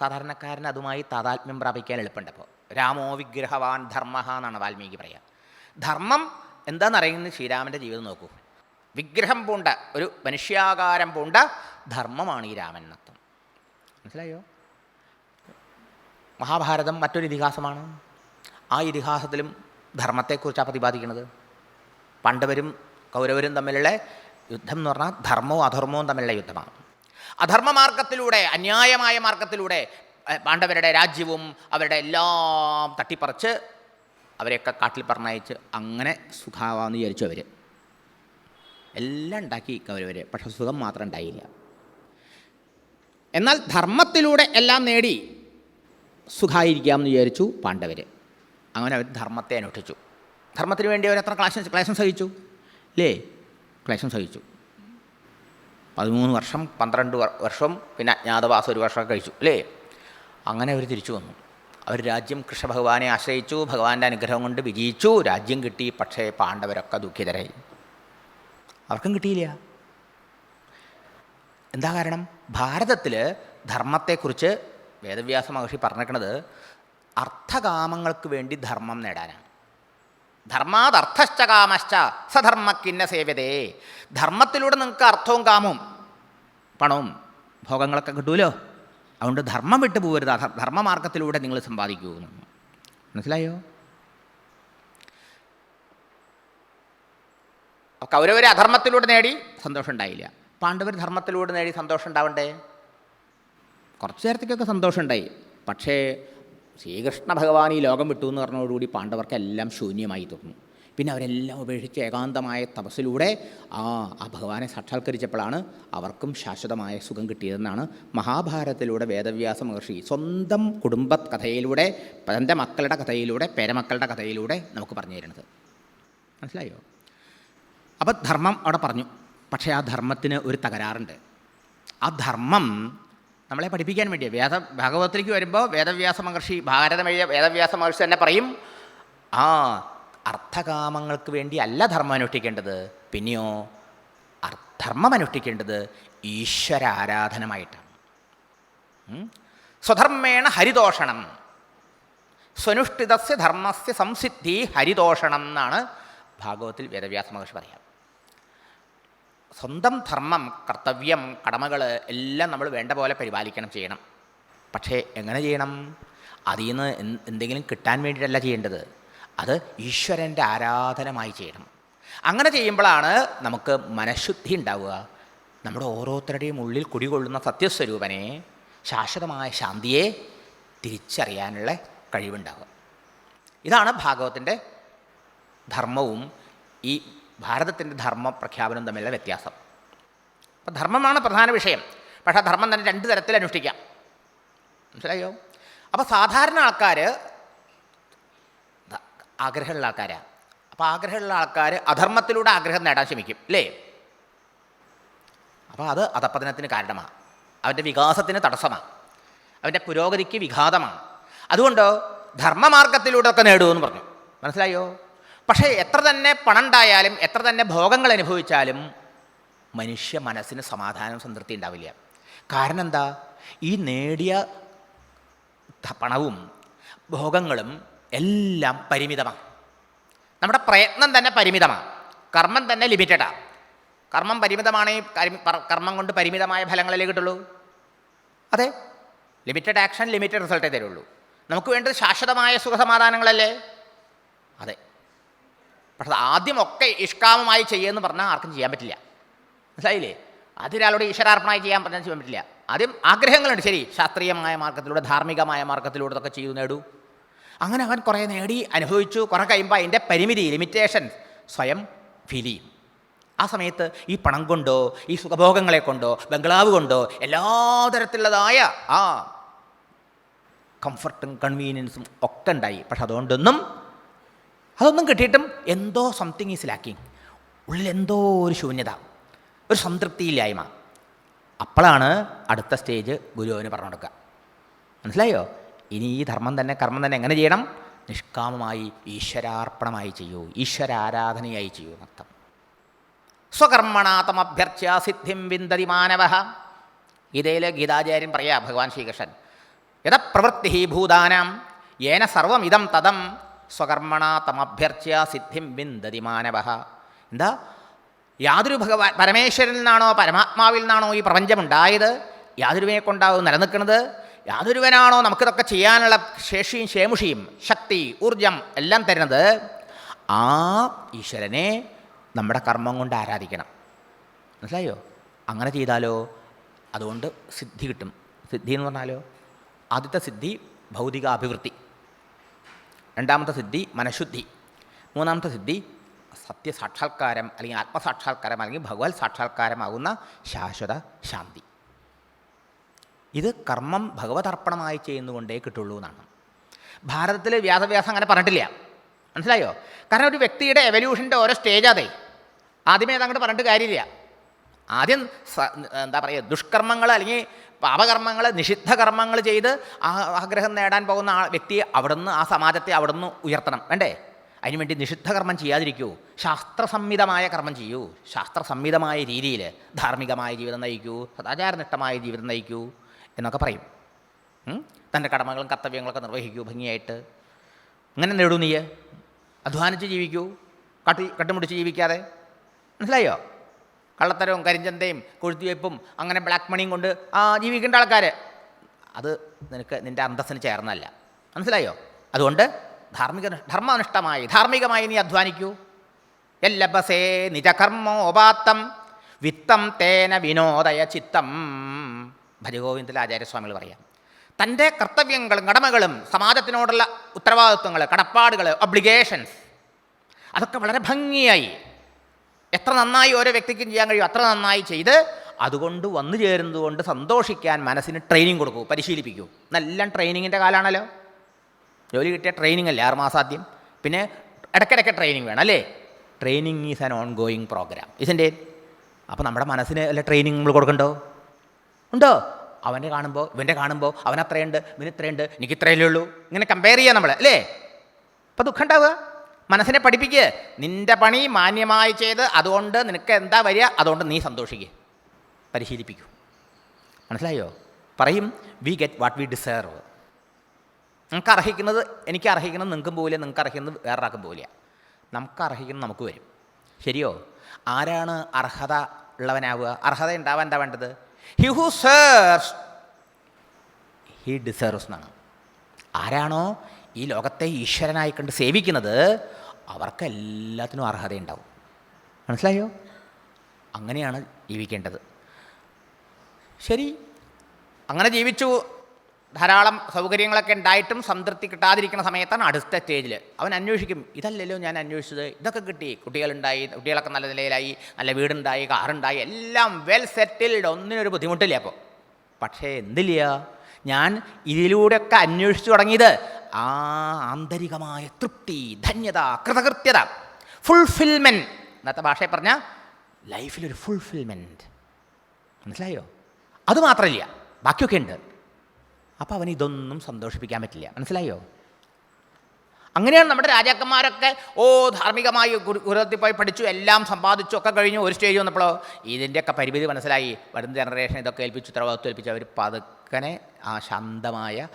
സാധാരണക്കാരന് അതുമായി താതാത്മ്യം പ്രാപിക്കാൻ എളുപ്പമുണ്ട് അപ്പോൾ. രാമോ വിഗ്രഹവാൻ ധർമ്മ എന്നാണ് വാൽമീകി പറയുക. ധർമ്മം എന്താണെന്നറിയുന്നത് ശ്രീരാമന്റെ ജീവിതം നോക്കൂ. വിഗ്രഹം പൂണ്ട ഒരു മനുഷ്യാകാരം പൂണ്ട ധർമ്മമാണ് ഈ രാമൻ എന്നർത്ഥം മനസ്സിലായോ? മഹാഭാരതം മറ്റൊരു ഇതിഹാസമാണ്. ആ ഇതിഹാസത്തിലും ധർമ്മത്തെക്കുറിച്ചാണ് പ്രതിപാദിക്കുന്നത്. പാണ്ഡവരും കൗരവരും തമ്മിലുള്ള യുദ്ധം എന്ന് പറഞ്ഞാൽ ധർമ്മവും അധർമ്മവും തമ്മിലുള്ള യുദ്ധമാണ്. അധർമ്മ മാർഗത്തിലൂടെ അന്യായമായ മാർഗത്തിലൂടെ പാണ്ഡവരുടെ രാജ്യവും അവരുടെ എല്ലാം തട്ടിപ്പറിച്ച് അവരെയൊക്കെ കാട്ടിൽ പറഞ്ഞയച്ച് അങ്ങനെ സുഖാവാന്ന് വിചാരിച്ചു അവർ എല്ലാം ഉണ്ടാക്കി അവരവർ പക്ഷെ സുഖം മാത്രം ഉണ്ടായില്ല. എന്നാൽ ധർമ്മത്തിലൂടെ എല്ലാം നേടി സുഖമായിരിക്കാമെന്ന് വിചാരിച്ചു പാണ്ഡവർ അങ്ങനെ അവർ ധർമ്മത്തെ അനുഷ്ഠിച്ചു. ധർമ്മത്തിന് വേണ്ടി അവർ എത്ര ക്ലാശം ക്ലേശം സഹിച്ചു? അല്ലേ ക്ലേശം സഹിച്ചു. പതിമൂന്ന് വർഷം പന്ത്രണ്ട് വർ- വർഷം പിന്നെ അജ്ഞാതവാസം ഒരു വർഷം കഴിച്ചു അല്ലേ? അങ്ങനെ അവർ തിരിച്ചു വന്നു. അവർ രാജ്യം കൃഷ്ണഭഗവാനെ ആശ്രയിച്ചു ഭഗവാന്റെ അനുഗ്രഹം കൊണ്ട് വിജയിച്ചു രാജ്യം കിട്ടി പക്ഷേ പാണ്ഡവരൊക്കെ ദുഃഖിതരായി. അവർക്കും കിട്ടിയില്ല. എന്താ കാരണം? ഭാരതത്തിൽ ധർമ്മത്തെക്കുറിച്ച് വേദവ്യാസ മഹർഷി പറഞ്ഞിരിക്കുന്നത് അർത്ഥകാമങ്ങൾക്ക് വേണ്ടി ധർമ്മം നേടാനാണ്. ധർമാദർത്ഥശ്ച കാമശ്ച സധർമ്മക്കിന്ന സേവ്യതേ. ധർമ്മത്തിലൂടെ നിങ്ങൾക്ക് അർത്ഥവും കാമവും പണവും ഭോഗങ്ങളൊക്കെ കിട്ടുമല്ലോ അതുകൊണ്ട് ധർമ്മം വിട്ടു പോകരുത്. ധർമ്മമാർഗത്തിലൂടെ നിങ്ങൾ സമ്പാദിക്കൂ. മനസ്സിലായോ? കൗരവർ അധർമ്മത്തിലൂടെ നേടി സന്തോഷം ഉണ്ടായില്ല. പാണ്ഡവർ ധർമ്മത്തിലൂടെ നേടി സന്തോഷം ഉണ്ടാവണ്ടേ? കുറച്ചു നേരത്തേക്കൊക്കെ സന്തോഷം ഉണ്ടായി. പക്ഷേ ശ്രീകൃഷ്ണ ഭഗവാൻ ഈ ലോകം വിട്ടു എന്ന് പറഞ്ഞതോടുകൂടി പാണ്ഡവർക്കെല്ലാം ശൂന്യമായി തീർന്നു. പിന്നെ അവരെല്ലാം ഉപേക്ഷിച്ച് ഏകാന്തമായ തപസ്സിലൂടെ ആ ആ ഭഗവാനെ സാക്ഷാത്കരിച്ചപ്പോഴാണ് അവർക്കും ശാശ്വതമായ സുഖം കിട്ടിയതെന്നാണ് മഹാഭാരതത്തിലൂടെ വേദവ്യാസ മഹർഷി സ്വന്തം കുടുംബ കഥയിലൂടെ തന്റെ മക്കളുടെ കഥയിലൂടെ പേരമക്കളുടെ കഥയിലൂടെ നമുക്ക് പറഞ്ഞു തരുന്നത്. മനസ്സിലായോ? അപ്പം ധർമ്മം അവിടെ പറഞ്ഞു. പക്ഷേ ആ ധർമ്മത്തിന് ഒരു തകരാറുണ്ട്. ആ ധർമ്മം നമ്മളെ പഠിപ്പിക്കാൻ വേണ്ടി. വേദ ഭാഗവതത്തിലേക്ക് വരുമ്പോൾ വേദവ്യാസ മഹർഷി ഭാരതം എഴുതിയ വേദവ്യാസ മഹർഷി തന്നെ പറയും ആ അർത്ഥകാമങ്ങൾക്ക് വേണ്ടി അല്ല ധർമ്മം അനുഷ്ഠിക്കേണ്ടത്. പിന്നെയോ ധർമ്മം അനുഷ്ഠിക്കേണ്ടത് ഈശ്വര ആരാധനമായിട്ടാണ് സ്വധർമ്മേണ ഹരിതോഷണം സ്വനുഷ്ഠിതസ്യ ധർമ്മസ്യ സംസിദ്ധി ഹരിതോഷണം എന്നാണ് ഭാഗവത്തിൽ വേദവ്യാസ മഹർഷി പറയാം സ്വന്തം ധർമ്മം കർത്തവ്യം കടമകൾ എല്ലാം നമ്മൾ വേണ്ട പോലെ പരിപാലിക്കണം ചെയ്യണം. പക്ഷേ എങ്ങനെ ചെയ്യണം? അതിൽ നിന്ന് എന്തെങ്കിലും കിട്ടാൻ വേണ്ടിയിട്ടല്ല ചെയ്യേണ്ടത്. അത് ഈശ്വരന്റെ ആരാധനമായി ചെയ്യണം. അങ്ങനെ ചെയ്യുമ്പോഴാണ് നമുക്ക് മനഃശുദ്ധി ഉണ്ടാവുക. നമ്മുടെ ഓരോരുത്തരുടെയും ഉള്ളിൽ കുടികൊള്ളുന്ന സത്യസ്വരൂപനെ ശാശ്വതമായ ശാന്തിയെ തിരിച്ചറിയാനുള്ള കഴിവുണ്ടാവുക. ഇതാണ് ഭാഗവത്തിന്റെ ധർമ്മവും ഈ ഭാരതത്തിന്റെ ധർമ്മ പ്രഖ്യാപനം തമ്മിലുള്ള വ്യത്യാസം. അപ്പോൾ ധർമ്മമാണ് പ്രധാന വിഷയം. പക്ഷേ ധർമ്മം തന്നെ രണ്ട് തരത്തിൽ അനുഷ്ഠിക്കാം. മനസ്സിലായോ? അപ്പോൾ സാധാരണ ആൾക്കാർ ആഗ്രഹമുള്ള ആൾക്കാരാണ് അപ്പോൾ ആഗ്രഹമുള്ള ആൾക്കാർ അധർമ്മത്തിലൂടെ ആഗ്രഹം നേടാൻ ശ്രമിക്കും അല്ലേ അപ്പോൾ അത് അധപ്പതനത്തിന് കാരണമാണ് അവന്റെ വികാസത്തിന് തടസ്സമാണ് അവന്റെ പുരോഗതിക്ക് വിഘാതമാണ് അതുകൊണ്ട് ധർമ്മമാർഗത്തിലൂടെ ഒക്കെ നേടുമെന്ന് പറഞ്ഞു. മനസ്സിലായോ? പക്ഷേ എത്ര തന്നെ പണം ഉണ്ടായാലും എത്ര തന്നെ ഭോഗങ്ങൾ അനുഭവിച്ചാലും മനുഷ്യ മനസ്സിന് സമാധാനം സംതൃപ്തി ഉണ്ടാവില്ല. കാരണം എന്താ? ഈ നേടിയ പണവും ഭോഗങ്ങളും എല്ലാം പരിമിതമാണ് നമ്മുടെ പ്രയത്നം തന്നെ പരിമിതമാണ് കർമ്മം തന്നെ ലിമിറ്റഡാണ് കർമ്മം പരിമിതമാണ് കർമ്മം കൊണ്ട് പരിമിതമായ ഫലങ്ങളല്ലേ കിട്ടുള്ളൂ? അതെ. ലിമിറ്റഡ് ആക്ഷൻ ലിമിറ്റഡ് റിസൾട്ടേ തരുള്ളൂ. നമുക്ക് വേണ്ടത് ശാശ്വതമായ സുഖസമാധാനങ്ങളല്ലേ? അതെ. പക്ഷെ ആദ്യമൊക്കെ ഇഷ്കാമമായി ചെയ്യുമെന്ന് പറഞ്ഞാൽ ആർക്കും ചെയ്യാൻ പറ്റില്ല. മനസ്സിലായില്ലേ? അതൊരാളോട് ഈശ്വരാർപ്പണമായി ചെയ്യാൻ പറഞ്ഞാൽ ചെയ്യാൻ പറ്റില്ല. ആദ്യം ആഗ്രഹങ്ങളുണ്ട്. ശരി ശാസ്ത്രീയമായ മാർഗത്തിലൂടെ ധാർമ്മികമായ മാർഗത്തിലൂടെ ഇതൊക്കെ ചെയ്തു നേടൂ. അങ്ങനെ അവൻ കുറേ നേടി അനുഭവിച്ചു കുറേ കഴിയുമ്പോൾ അതിന്റെ പരിമിതി ലിമിറ്റേഷൻ സ്വയം ഫീൽ ചെയ്യും. ആ സമയത്ത് ഈ പണം കൊണ്ടോ ഈ സുഖഭോഗങ്ങളെ കൊണ്ടോ ബംഗ്ലാവ് കൊണ്ടോ എല്ലാ തരത്തിലുള്ളതായ ആ കംഫർട്ടും കൺവീനിയൻസും ഒക്കെ ഉണ്ടായി. പക്ഷെ അതുകൊണ്ടൊന്നും അതൊന്നും കിട്ടിയിട്ടും എന്തോ സംതിങ് ഈസ് ലാക്കിങ് ഉള്ളിൽ എന്തോ ഒരു ശൂന്യത ഒരു സംതൃപ്തിയില്ലായ്മ. അപ്പോഴാണ് അടുത്ത സ്റ്റേജ് ഗുരുവിന് പറഞ്ഞു കൊടുക്കുക. മനസ്സിലായോ? ഇനി ഈ ധർമ്മം തന്നെ കർമ്മം തന്നെ എങ്ങനെ ചെയ്യണം? നിഷ്കാമമായി ഈശ്വരാർപ്പണമായി ചെയ്യൂ ഈശ്വരാരാധനയായി ചെയ്യൂ എന്നർത്ഥം സ്വകർമ്മണാതമഭ്യർച്ച്യ സിദ്ധിം വിന്ദതി മാനവ. ഗീതയിൽ ഗീതാചാര്യൻ പറയാ ഭഗവാൻ ശ്രീകൃഷ്ണൻ യഥപ്രവൃത്തി ഭൂതാനാം യേന ഇതം തദം സ്വകർമ്മണ തമഭ്യർച്ച്യ സിദ്ധിം വിന്ദതി മാനവ. എന്താ? യാതൊരു ഭഗവാൻ പരമേശ്വരനിൽ നിന്നാണോ പരമാത്മാവിൽ നിന്നാണോ ഈ പ്രപഞ്ചമുണ്ടായത്? യാതൊരുവിനെ കൊണ്ടാവും നിലനിൽക്കുന്നത്? യാതൊരുവനാണോ നമുക്കിതൊക്കെ ചെയ്യാനുള്ള ശേഷിയും ശേമുഷിയും ശക്തി ഊർജം എല്ലാം തരുന്നത്? ആ ഈശ്വരനെ നമ്മുടെ കർമ്മം കൊണ്ട് ആരാധിക്കണം. മനസ്സിലായോ? അങ്ങനെ ചെയ്താലോ അതുകൊണ്ട് സിദ്ധി കിട്ടും. സിദ്ധി എന്ന് പറഞ്ഞാലോ? ആദ്യത്തെ സിദ്ധി ഭൗതിക അഭിവൃദ്ധി രണ്ടാമത്തെ സിദ്ധി മനഃശുദ്ധി. മൂന്നാമത്തെ സിദ്ധി സത്യസാക്ഷാത്കാരം അല്ലെങ്കിൽ ആത്മസാക്ഷാത്കാരം അല്ലെങ്കിൽ ഭഗവത് സാക്ഷാത്കാരമാകുന്ന ശാശ്വത ശാന്തി. ഇത് കർമ്മം ഭഗവതർപ്പണമായി ചെയ്യുന്നുകൊണ്ടേ കിട്ടുള്ളൂ എന്നാണ്. ഭാരതത്തിൽ വ്യാസവ്യാസം അങ്ങനെ പറഞ്ഞിട്ടില്ല. മനസ്സിലായോ? കാരണം ഒരു വ്യക്തിയുടെ എവല്യൂഷന്റെ ഓരോ സ്റ്റേജ് അതെ. ആദ്യമേ അതങ്ങോട്ട് പറഞ്ഞിട്ട് കാര്യമില്ല. ആദ്യം എന്താ പറയുക ദുഷ്കർമ്മങ്ങൾ അല്ലെങ്കിൽ പാപകർമ്മങ്ങൾ നിഷിദ്ധ കർമ്മങ്ങൾ ചെയ്ത് ആഗ്രഹം നേടാൻ പോകുന്ന ആ വ്യക്തിയെ അവിടുന്ന് ആ സമാജത്തെ അവിടുന്ന് ഉയർത്തണം. വേണ്ടേ? അതിനുവേണ്ടി നിഷിദ്ധ കർമ്മം ചെയ്യാതിരിക്കൂ. ശാസ്ത്രസംഹിതമായ കർമ്മം ചെയ്യൂ. ശാസ്ത്രസംഹിതമായ രീതിയിൽ ധാർമ്മികമായ ജീവിതം നയിക്കൂ സദാചാരനിഷ്ഠമായ ജീവിതം നയിക്കൂ എന്നൊക്കെ പറയും? തന്റെ കടമകളും കർത്തവ്യങ്ങളൊക്കെ നിർവഹിക്കൂ ഭംഗിയായിട്ട്. അങ്ങനെ നേടൂ നീ അധ്വാനിച്ച് ജീവിക്കൂ. കട്ടി കട്ടുമുടിച്ച് ജീവിക്കാതെ. മനസ്സിലായോ? കള്ളത്തരവും കരിഞ്ചന്തയും കൊഴുത്തിവയ്പ്പും അങ്ങനെ ബ്ലാക്ക് മണിയും കൊണ്ട് ആ ജീവിക്കേണ്ട ആൾക്കാർ അത് നിനക്ക് നിന്റെ അന്തസ്സിന് ചേർന്നല്ല മനസ്സിലായോ? അതുകൊണ്ട് ധാർമ്മിക ധർമ്മനിഷ്ഠമായി ധാർമ്മികമായി നീ അധ്വാനിക്കൂ. എല്ലബസേ നിജകർമ്മോപാത്തം വിത്തം തേന വിനോദയ ചിത്തം. ഭജഗോവിന്ദല ആചാര്യസ്വാമികൾ പറയാം. തന്റെ കർത്തവ്യങ്ങളും കടമകളും സമാജത്തിനോടുള്ള ഉത്തരവാദിത്വങ്ങൾ കടപ്പാടുകൾ ഒബ്ലിഗേഷൻസ് അതൊക്കെ വളരെ ഭംഗിയായി എത്ര നന്നായി ഓരോ വ്യക്തിക്കും ചെയ്യാൻ കഴിയും അത്ര നന്നായി ചെയ്ത് അതുകൊണ്ട് വന്നു ചേരുന്നത് കൊണ്ട് സന്തോഷിക്കാൻ മനസ്സിന് ട്രെയിനിങ് കൊടുക്കൂ പരിശീലിപ്പിക്കൂ. നല്ല ട്രെയിനിങ്ങിന്റെ കാലമാണല്ലോ ജോലി കിട്ടിയ ട്രെയിനിങ് അല്ലേ ആറുമാസം ആദ്യം. പിന്നെ ഇടയ്ക്കിടയ്ക്ക് ട്രെയിനിങ് വേണം അല്ലേ? Training is an ongoing program ഇതിന്റെ അപ്പോൾ നമ്മുടെ മനസ്സിന് അല്ല ട്രെയിനിങ് നമ്മൾ കൊടുക്കണ്ടോ? ഉണ്ടോ? അവന്റെ കാണുമ്പോൾ ഇവന്റെ കാണുമ്പോൾ അവൻ അത്രയുണ്ട് എനിക്ക് ഇത്രയല്ലേ ഉള്ളൂ. ഇങ്ങനെ കമ്പയർ ചെയ്യാം നമ്മൾ അല്ലേ? അപ്പോൾ ദുഃഖം ഉണ്ടാവുക. മനസ്സിനെ പഠിപ്പിക്കുക നിന്റെ പണി മാന്യമായി ചെയ്ത് അതുകൊണ്ട് നിനക്ക് എന്താ വരിക? അതുകൊണ്ട് നീ സന്തോഷിക്കുക പരിശീലിപ്പിക്കൂ. മനസ്സിലായോ? പറയും we get what we deserve നിങ്ങൾക്ക് അർഹിക്കുന്നത് എനിക്ക് അർഹിക്കുന്നത് നിങ്ങൾക്കും പോവില്ല നിങ്ങൾക്ക് അർഹിക്കുന്നത് വേറൊരാൾക്കും പോവില്ല. നമുക്ക് അർഹിക്കുന്നത് നമുക്ക് വരും. ശരിയോ? ആരാണ് അർഹത ഉള്ളവനാവുക? അർഹത ഉണ്ടാവാൻ എന്താ വേണ്ടത്? He who serves he deserves എന്നാണ്. ആരാണോ ഈ ലോകത്തെ ഈശ്വരനായി കണ്ട് സേവിക്കുന്നത് അവർക്ക് എല്ലാത്തിനും അർഹതയുണ്ടാവും. മനസ്സിലായോ? അങ്ങനെയാണ് ജീവിക്കേണ്ടത്. ശരി. അങ്ങനെ ജീവിച്ചു. ധാരാളം സൗകര്യങ്ങളൊക്കെ ഉണ്ടായിട്ടും സംതൃപ്തി കിട്ടാതിരിക്കുന്ന സമയത്താണ് അടുത്ത സ്റ്റേജിൽ അവൻ അന്വേഷിക്കും ഇതല്ലല്ലോ ഞാൻ അന്വേഷിച്ചത്. ഇതൊക്കെ കിട്ടി. കുട്ടികളുണ്ടായി കുട്ടികളൊക്കെ നല്ല നിലയിലായി. നല്ല വീടുണ്ടായി കാറുണ്ടായി. എല്ലാം വെൽ സെറ്റിൽഡ് ഒന്നിനൊരു ബുദ്ധിമുട്ടില്ല അപ്പോൾ പക്ഷേ എന്തില്ല? ഞാൻ ഇതിലൂടെയൊക്കെ അന്വേഷിച്ചു തുടങ്ങിയത് ആ ആന്തരികമായ തൃപ്തി ധന്യത കൃതകൃത്യത ഫുൾഫിൽമെന്റ് ഇന്നത്തെ ഭാഷയെ പറഞ്ഞാൽ ലൈഫിലൊരു ഫുൾഫിൽമെന്റ് മനസ്സിലായോ? അത് മാത്രമില്ല ബാക്കിയൊക്കെ ഉണ്ട്. അപ്പോൾ അവൻ ഇതൊന്നും സന്തോഷിപ്പിക്കാൻ പറ്റില്ല. മനസ്സിലായോ? അങ്ങനെയാണ് നമ്മുടെ രാജാക്കന്മാരൊക്കെ ഓ ധാർമ്മികമായി ഗുരു ഗുരുത്തിൽ പോയി പഠിച്ചു എല്ലാം സമ്പാദിച്ചു ഒക്കെ കഴിഞ്ഞു ഒരു സ്റ്റേജ് വന്നപ്പോഴോ ഇതിന്റെയൊക്കെ പരിമിതി മനസ്സിലായി. വരുന്ന ജനറേഷൻ ഇതൊക്കെ ഏൽപ്പിച്ചു ഉത്തരവാദിത്വം ഏൽപ്പിച്ച് അവർ പതുക്കനെ ആ ശാന്തമായ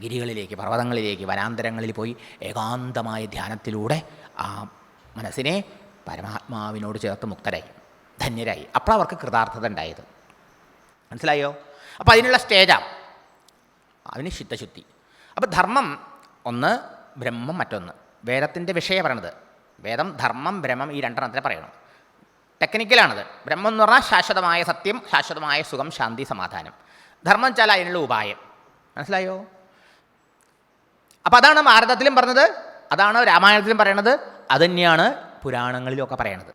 ഗിരികളിലേക്ക് പർവതങ്ങളിലേക്ക് വനാന്തരങ്ങളിൽ പോയി ഏകാന്തമായ ധ്യാനത്തിലൂടെ ആ മനസ്സിനെ പരമാത്മാവിനോട് ചേർത്ത് മുക്തരായി ധന്യരായി. അപ്പോൾ അവർക്ക് കൃതാർത്ഥത ഉണ്ടായത്. മനസ്സിലായോ? അപ്പോൾ അതിനുള്ള സ്റ്റേജാണ് അതിന് ശുദ്ധശുദ്ധി അപ്പോൾ ധർമ്മം ഒന്ന് ബ്രഹ്മം മറ്റൊന്ന്. വേദത്തിന്റെ വിഷയം പറയണത്. വേദം ധർമ്മം ബ്രഹ്മം ഈ രണ്ടെണ്ണത്തിനെ പറയണം. ടെക്നിക്കലാണത് ബ്രഹ്മം എന്ന് പറഞ്ഞാൽ ശാശ്വതമായ സത്യം ശാശ്വതമായ സുഖം ശാന്തി സമാധാനം. ധർമ്മം വെച്ചാൽ അതിനുള്ള ഉപായം. മനസ്സിലായോ? അപ്പോൾ അതാണ് ഭാരതത്തിലും പറഞ്ഞത്. അതാണ് രാമായണത്തിലും പറയണത്. അത് തന്നെയാണ് പുരാണങ്ങളിലും ഒക്കെ പറയണത്.